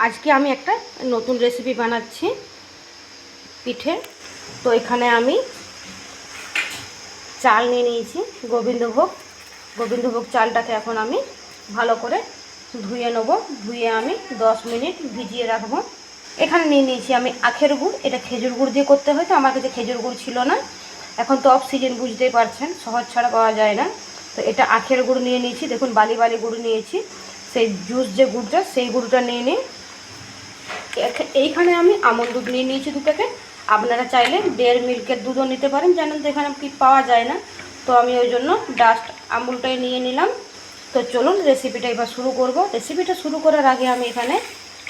আজকে আমি একটা নতুন রেসিপি বানাচ্ছি পিঠে। তো এখানে আমি চাল নিয়ে নিয়েছি, গোবিন্দভোগ। গোবিন্দভোগ চালটাকে এখন আমি ভালো করে ধুয়ে নেব। ধুয়ে আমি দশ মিনিট ভিজিয়ে রাখব। এখানে নিয়ে নিয়েছি আমি আখের গুড়। এটা খেজুর গুড় দিয়ে করতে হয় তো, আমার কাছে খেজুর গুড় ছিল না। এখন তো অফ সিজন বুঝতেই পারছেন সহজ ছাড়া পাওয়া যায় না। তো এটা আখের গুড় নিয়ে নিয়েছি। দেখুন, বালি বালি গুড় নিয়েছি। সেই জুস যে গুড়টা, সেই গুড়টা নিয়ে নিই এখ- এইখানে আমি আমল দুধ নিয়ে নিয়েছি দু প্যাকেট। আপনারা চাইলে দেড় মিল্কের দুধও নিতে পারেন। জানেন তো এখানে কি পাওয়া যায় না। তো আমি ওই জন্য ডাস্ট আমুলটাই নিয়ে নিলাম। তো চলুন রেসিপিটা এবার শুরু করব। রেসিপিটা শুরু করার আগে আমি এখানে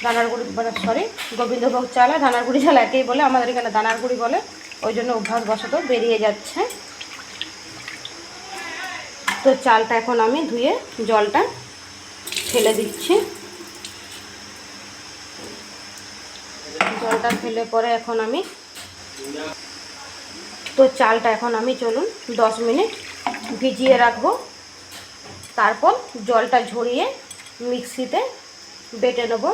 দানার গুঁড়ি মানে সরি গোবিন্দভোগ চালা দানার গুঁড়ি চালা একেই বলে। আমাদের এখানে দানার গুঁড়ি বলে। ওই জন্য অভ্যাস বশত বেরিয়ে যাচ্ছে। তো চালটা এখন আমি ধুয়ে জলটা ফেলে দিচ্ছি। জলটা ফেলে পরে এখন আমি তো চালটা এখন আমি চলুন দশ মিনিট ভিজিয়ে রাখব। তারপর জলটা ঝরিয়ে মিক্সিতে বেটে নেব।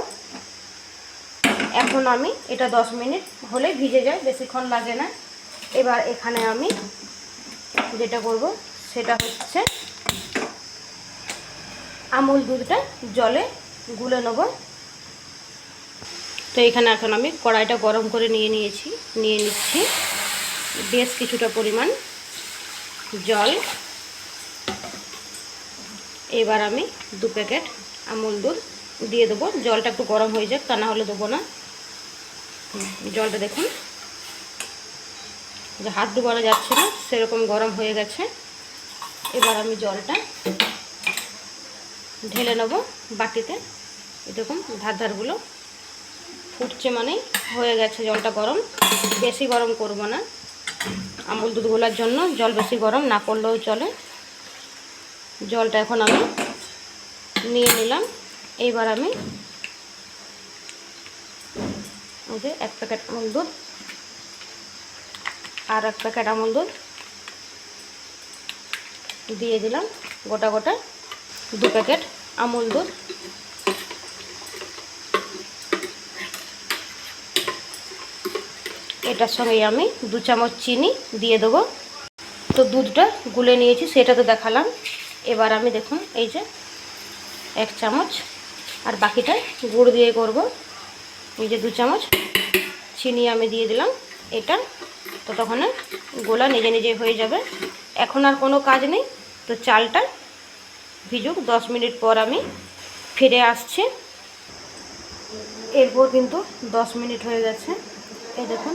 এখন আমি এটা দশ মিনিট হলে ভিজে যায়, বেশিক্ষণ লাগে না। এবার এখানে আমি যেটা করব, সেটা হচ্ছে আমুল দুধটা জলে গুলে নেব। তো এখানে এখন আমি কড়াইটা গরম করে নিয়ে নিয়েছি। নিয়ে নিচ্ছি বেশ কিছুটা পরিমাণ জল। এবার আমি দু প্যাকেট আমুল দুধ দিয়ে দেবো। জলটা একটু গরম হয়ে যাক, তা না হলে দেবো না। জলটা দেখুন। যে হাত ডুবানো যাচ্ছে না, সেরকম গরম হয়ে গেছে। এবার আমি জলটা ঢেলে নেব বাটিতে। এরকম ধার ধারগুলো ফুটছে মানেই হয়ে গেছে জলটা গরম। বেশি গরম করব না। আমুল দুধ গোলার জন্য জল বেশি গরম, না করলেও চলে। জলটা এখন আমি নিয়ে নিলাম। এইবার আমি যে এক প্যাকেট আমুল দুধ আর এক প্যাকেট আমুল দুধ দিয়ে দিলাম। গোটা গোটা দু প্যাকেট আমুল দুধ। এটার সঙ্গে আমি দু চামচ চিনি দিয়ে দেবো। তো দুধটা গুলে নিয়েছি সেটা তো দেখালাম। এবার আমি দেখুন, এই যে এক চামচ, আর বাকিটা গুড় দিয়ে করব। এই যে দু চামচ চিনি আমি দিয়ে দিলাম, এটা তো তখন গোলা নিজে নিজে হয়ে যাবে। এখন আর কোনো কাজ নেই, তো চালটা ভিজুক, দশ মিনিট পর আমি ফিরে আসছি। এরপর কিন্তু দশ মিনিট হয়ে গেছে। এই দেখুন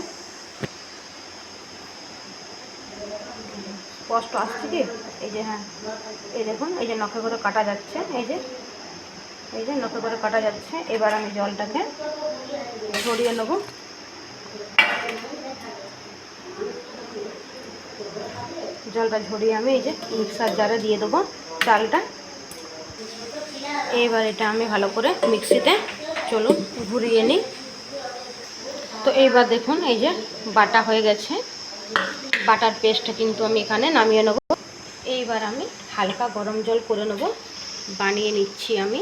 স্পষ্ট আসছে কি এই যে হ্যাঁ এই দেখুন, এই যে নখে করে কাটা যাচ্ছে, এই যে এই যে নখে করে কাটা যাচ্ছে, এবার আমি জলটাকে ঝরিয়ে নেব। জলটা ঝরিয়ে আমি এই যে মিক্সার জারে দিয়ে দেবো চালটা। এবার এটা আমি ভালো করে মিক্সিতে চলুন ঘুরিয়ে নিই। তো এইবার দেখুন, এই যে বাটা হয়ে গেছে। বাটার পেস্টটা কিন্তু আমি এখানে নামিয়ে নেব। এইবার আমি হালকা গরম জল করে নেব। বানিয়ে নিচ্ছি আমি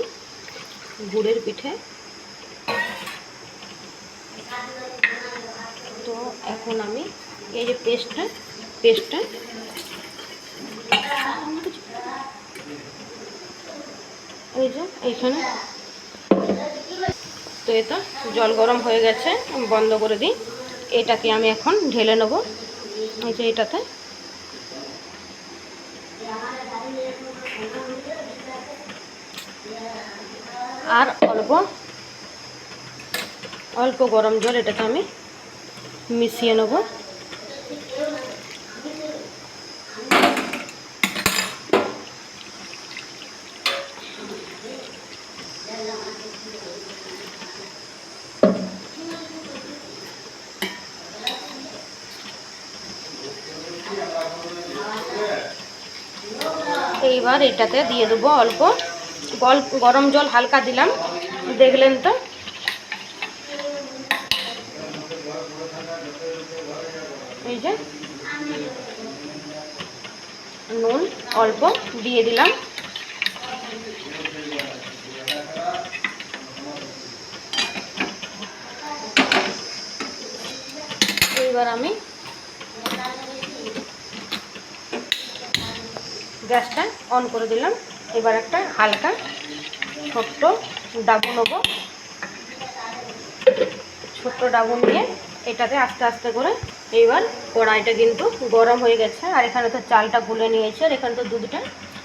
গুড়ের পিঠে। তো এখন আমি এই যে পেস্টটা পেস্টটা এই যে এইখানে। তো এটা জল গরম হয়ে গেছে বন্ধ করে দিই। এটাকে আমি এখন ঢেলে নেব। এই যে এটাতে। আর অল্প অল্প গরম জল এটাকে আমি মিশিয়ে নেব। এবার এটাতে দিয়ে দেবো অল্প। গরম জল হালকা দিলাম। দেখলেন তো? এই যে নুন অল্প দিয়ে দিলাম। এইবার আমি গ্যাসটা অন করে দিলাম। এবার একটা হালকা, ছোট্ট ডাবু নেব। ছোট্ট ডাবু নিয়ে এটাতে আস্তে আস্তে করে এইবার কড়াইটা কিন্তু গরম হয়ে গেছে। আর এখানে তো চালটা গুলে নিয়েছি, আর এখানে তো দুধটা,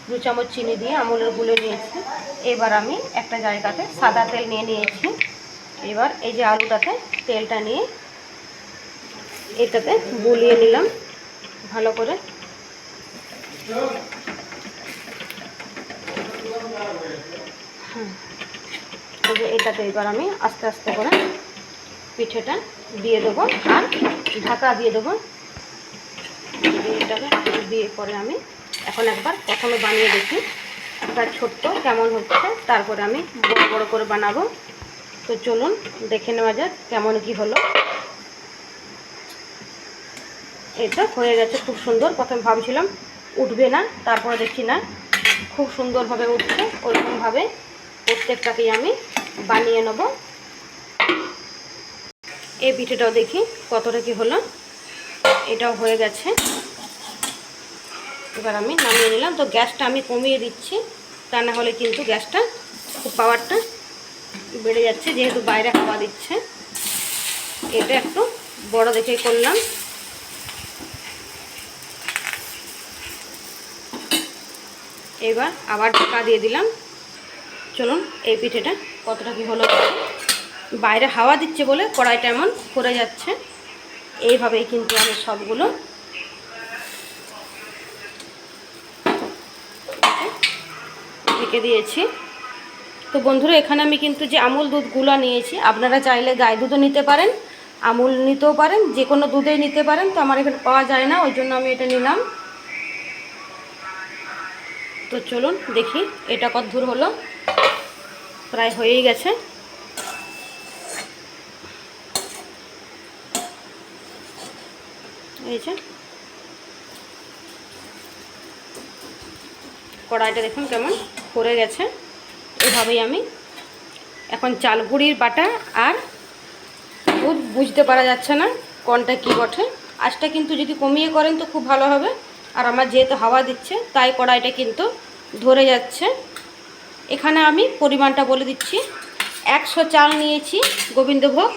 দু চামচ চিনি দিয়ে আমুলের গুলে নিয়েছি। এবার আমি একটা জায়গাতে সাদা তেল নিয়ে নিয়েছি। এবার এই যে আলুটাতে তেলটা নিয়ে এটাতে গুলিয়ে নিলাম। ভালো করে এই এটাতে এবার আমি আস্তে আস্তে করে পিঠেটা দিয়ে দেবো আর ঢাকা দিয়ে দেবো। এটাকে দিয়ে পরে আমি এখন একবার প্রথমে বানিয়ে দেখি একটা ছোট্ট কেমন হচ্ছে, তারপরে আমি বড় বড় করে বানাবো। তো চলুন দেখে নেওয়া যাক কেমন কি হলো। এটা হয়ে গেছে, খুব সুন্দর। প্রথমে ভাবছিলাম উঠবে না, তারপরে দেখছি না। খুব সুন্দরভাবে উঠছে ওইরকমভাবে প্রত্যেকটাকেই আমি বানিয়ে নেব। এই পিঠেটাও দেখি কতটা কি হলো। এটাও হয়ে গেছে। এবার আমি নামিয়ে নিলাম। তো গ্যাসটা আমি কমিয়ে দিচ্ছি, তা না হলে কিন্তু গ্যাসটা, খুব পাওয়ারটা বেড়ে যাচ্ছে, যেহেতু বাইরে খাওয়া দিচ্ছে। এটা একটু বড় দেখে করলাম। এবার আবার ঢাকা দিয়ে দিলাম। চলুন এই পিঠেটা কতটা কি হলো বাইরে হাওয়া দিচ্ছে বলে কড়াইটা এমন করে যাচ্ছে। এইভাবেই কিন্তু আমি সবগুলো ঢেকে দিয়েছি। তো বন্ধুরা, এখানে আমি কিন্তু যে আমুল দুধগুলো নিয়েছি, আপনারা চাইলে গায়ে দুধও নিতে পারেন, আমুল নিতেও পারেন যে কোনো দুধেই নিতে পারেন, তো আমার এখানে পাওয়া যায় না, ওই জন্য আমি এটা নিলাম। তো চলুন দেখি এটা কত দূর হলো। প্রায় হয়েই গেছে। এই যে। কড়াইটা দেখুন কেমন পড়ে গেছে। এভাবেই আমি এখন চাল গুঁড়ির বাটা আর বুঝতে পারা যাচ্ছে না কোনটা কি বটে। আঁচটা কিন্তু যদি কমিয়ে করেন তো খুব ভালো হবে। আর আমার যেহেতু হাওয়া দিচ্ছে, তাই কড়াইটা কিন্তু ধরে যাচ্ছে। এখানে আমি পরিমাণটা বলে দিচ্ছি। একশো চাল নিয়েছি গোবিন্দভোগ,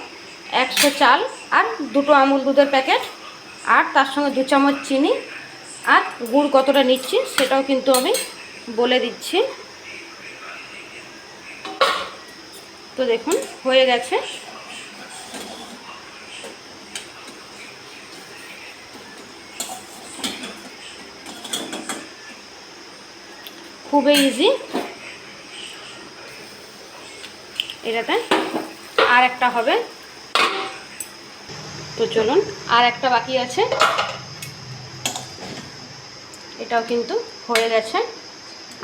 একশো চাল আর দুটো আমুল দুধের প্যাকেট আর তার সঙ্গে দু চামচ চিনি আর গুড় কতটা নিচ্ছি সেটাও কিন্তু আমি বলে দিচ্ছি। তো দেখুন, হয়ে গেছে। খুবই ইজি এটাতে আর একটা হবে। তো চলুন, আর একটা বাকি আছে। এটাও কিন্তু হয়ে গেছে।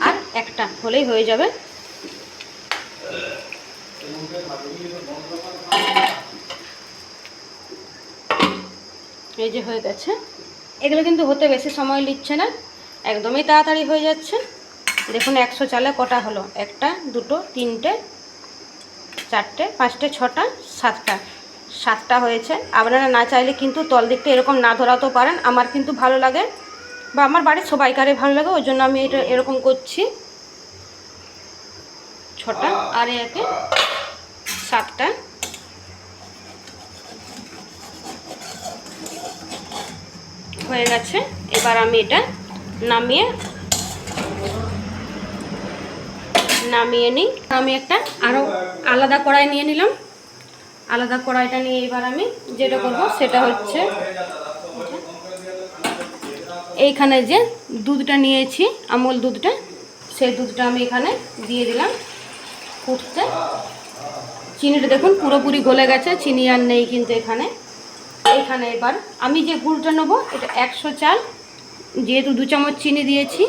আর একটা হলেই হয়ে যাবে। এই যে হয়ে গেছে। এগুলো কিন্তু হতে বেশি সময় নিচ্ছে না। একদমই তাড়াতাড়ি হয়ে যাচ্ছে। দেখুন, একশো চালে কটা হলো? একটা, দুটো, তিনটে, চারটে, পাঁচটে, ছটা, সাতটা। সাতটা হয়েছে। আপনারা না চাইলে কিন্তু তল দিকটা এরকম না ধরাতেও পারেন। আমার কিন্তু ভালো লাগে বা আমার বাড়ির সবাইকারে ভালো লাগে, ওই জন্য আমি এটা এরকম করছি। ছটা, আর একে সাতটা। হয়ে গেছে। এবার আমি এটা নামিয়ে নামিয়ে নিই। আমি একটা আরও আলাদা কড়াই নিয়ে নিলাম। আলাদা কড়াইটা নিয়ে এবার আমি যেটা করব সেটা হচ্ছে, এইখানে যে দুধটা নিয়েছি, আমল দুধটা, সেই দুধটা আমি এখানে দিয়ে দিলাম। ফুটতে চিনিটা দেখুন পুরোপুরি গলে গেছে, চিনি আর নেই কিন্তু এখানে। এখানে এবার আমি যে গুড়টা নেব, এটা একশো চাল, যেহেতু দু চামচ চিনি দিয়েছি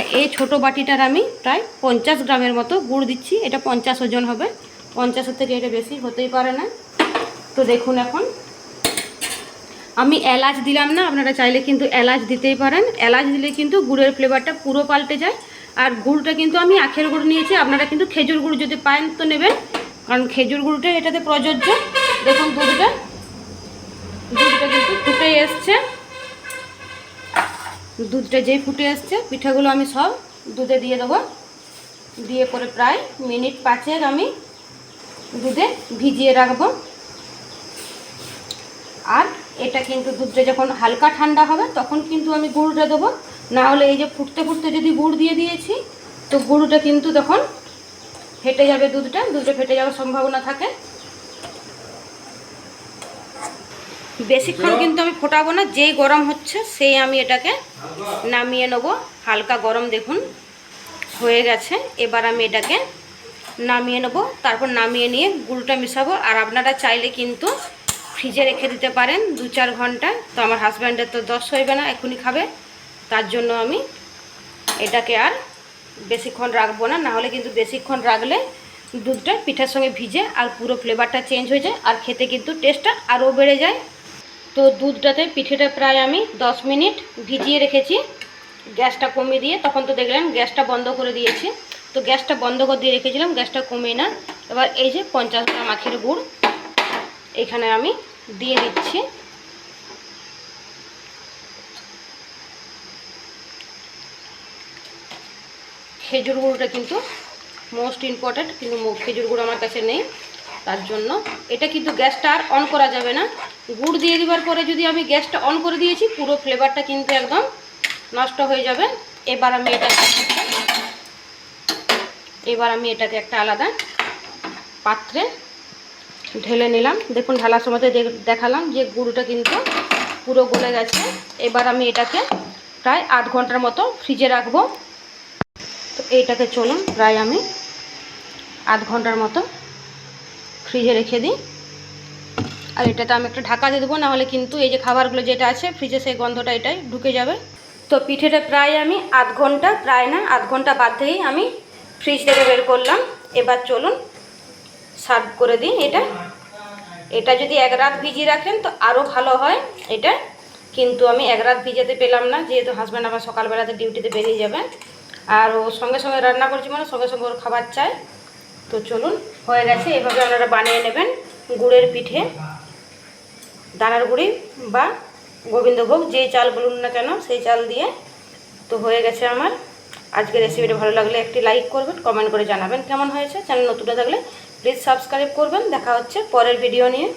এই ছোটো বাটিটার আমি প্রায় পঞ্চাশ গ্রামের মতো গুড় দিচ্ছি। এটা পঞ্চাশ ওজন হবে। পঞ্চাশের থেকে এটা বেশি হতেই পারে না। তো দেখুন এখন। আমি এলাচ দিলাম না, আপনারা চাইলে কিন্তু এলাচ দিতেই পারেন। এলাচ দিলে কিন্তু গুড়ের ফ্লেভারটা পুরো পাল্টে যায়। আর গুড়টা কিন্তু আমি আখের গুড় নিয়েছি, আপনারা কিন্তু খেজুর গুড় যদি পান তো নেবেন। কারণ খেজুর গুড়টা এটাতে প্রযোজ্য। দেখুন দুধটা। দুধটা কিন্তু ফুটে এসছে। দুধটা যেই ফুটে এসছে, পিঠাগুলো আমি সব দুধে দিয়ে দেবো। দিয়ে পরে প্রায় মিনিট পাঁচেক আমি দুধে ভিজিয়ে রাখব। আর এটা কিন্তু দুধটা যখন হালকা ঠান্ডা হবে, তখন কিন্তু আমি গুড়টা দেবো। না হলে এই যে ফুটতে ফুটতে যদি গুড় দিয়ে দিয়েছি, তো গুড়টা কিন্তু তখন ফেটে যাবে দুধটা দুধটা ফেটে যাওয়ার সম্ভাবনা থাকে। বেশিক্ষণ কিন্তু আমি ফোটাবো না যেই গরম হচ্ছে সেই আমি এটাকে নামিয়ে নেব। হালকা গরম দেখুন হয়ে গেছে। এবার আমি এটাকে নামিয়ে নেব। তারপর নামিয়ে নিয়ে গুলটা মিশাবো। আর আপনারা চাইলে কিন্তু ফ্রিজে রেখে দিতে পারেন দু চার ঘণ্টা। তো আমার হাজব্যান্ডের তো দশ হইবে না এখনই খাবে। তার জন্য আমি এটাকে আর বেশিক্ষণ রাখব না। নাহলে কিন্তু বেশিক্ষণ রাখলে দুধটা পিঠার সঙ্গে ভিজে আর পুরো ফ্লেভারটা চেঞ্জ হয়ে যায়। আর খেতে কিন্তু টেস্টটা আরও বেড়ে যায়। তো দুধটাতে পিঠেটা প্রায় আমি 10 মিনিট ভিজিয়ে রেখেছি। গ্যাসটা কমিয়ে দিয়ে তখন তো দেখলেন গ্যাসটা বন্ধ করে দিয়েছি। তো গ্যাসটা বন্ধ করে দিয়ে রেখেছিলাম, গ্যাসটা কমিয়ে না। এবার এই যে পঞ্চাশ গ্রাম আখের গুড়, এখানে আমি দিয়ে দিচ্ছি। খেজুর গুঁড়োটা কিন্তু মোস্ট ইম্পর্ট্যান্ট কিন্তু খেজুর গুঁড়ো আমার কাছে নেই। তার জন্য। এটা কিন্তু গ্যাসটা আর অন করা যাবে না। গুড় দিয়ে দেওয়ার পরে যদি আমি গ্যাসটা অন করে দিয়েছি, পুরো ফ্লেভারটা কিন্তু একদম নষ্ট হয়ে যাবে। এবার আমি এটা এবার আমি এটাকে একটা আলাদা পাত্রে ঢেলে নিলাম। দেখুন, ঢালার সময় দেখালাম যে গুঁড়োটা কিন্তু পুরো গলে গেছে। এবার আমি এটাকে প্রায় আধ ঘণ্টার মতো ফ্রিজে রাখব। তো এইটাকে চলুন, প্রায় আমি আধ ঘণ্টার মতো ফ্রিজে রেখে দিই। আর এটাতে আমি একটা ঢাকা দিয়ে দেবো, নাহলে কিন্তু এই যে খাবারগুলো যেটা আছে, ফ্রিজে সেই গন্ধটা এটাই ঢুকে যাবে। তো পিঠেটা প্রায় আমি আধ ঘণ্টা, প্রায় না, আধ ঘণ্টা বাদ থেকেই আমি ফ্রিজ থেকে বের করলাম। এবার চলুন, সার্ভ করে দিই এটা। এটা যদি এক রাত ভিজিয়ে রাখেন তো আরও ভালো হয় এটা। কিন্তু আমি এক রাত ভিজাতে পেলাম না, যেহেতু হাজব্যান্ড আমার সকালবেলাতে ডিউটিতে বেরিয়ে যাবে। আর ও সঙ্গে সঙ্গে রান্না করছি মানে সঙ্গে সঙ্গে ওর খাবার চাই তো চলুন, হয়ে গেছে। এভাবে আপনারা বানিয়ে নেবেন গুড়ের পিঠে, দানার গুঁড়ি বা গোবিন্দভোগ, যেই চাল বলুন না কেন, সেই চাল দিয়ে। তো হয়ে গেছে আমার। আজকে রেসিপিটা ভালো লাগলে একটি লাইক করবেন কমেন্ট করে জানাবেন কেমন হয়েছে। চ্যানেল নতুনটা থাকলে প্লিজ সাবস্ক্রাইব করবেন। দেখা হচ্ছে পরের ভিডিও নিয়ে।